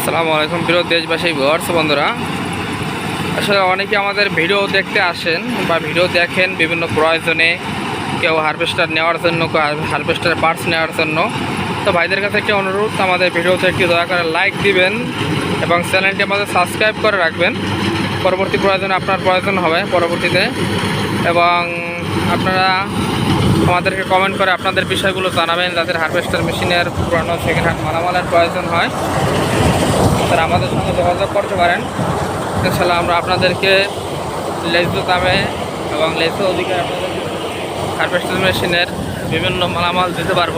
আসসালামু আলাইকুম প্রিয় দেশবাসী, ভিউয়ার্স, বন্ধুরা। আসলে অনেকে আমাদের ভিডিও দেখতে আসেন বা ভিডিও দেখেন বিভিন্ন প্রয়োজনে কেউ হারভেস্টার নেওয়ার জন্য হারভেস্টার পার্টস নেওয়ার জন্য। তো ভাইদের কাছে একটি অনুরোধ, আমাদের ভিডিওতে একটি দয়া করে লাইক দিবেন এবং চ্যানেলটি আমাদের সাবস্ক্রাইব করে রাখবেন। পরবর্তী প্রয়োজনে আপনার প্রয়োজন হবে পরবর্তীতে। এবং আপনারা আমাদেরকে কমেন্ট করে আপনাদের বিষয়গুলো জানাবেন, যাদের হারভেস্টার মেশিনের পুরানো সেকেন্ড হ্যান্ড মালামালের প্রয়োজন হয়। তারা আমাদের সঙ্গে যোগাযোগ করতে পারেন। এছাড়া আমরা আপনাদেরকে লেজ দামে এবং লেজ অধিকার আপনাদের মেশিনের বিভিন্ন মালামাল দিতে পারব।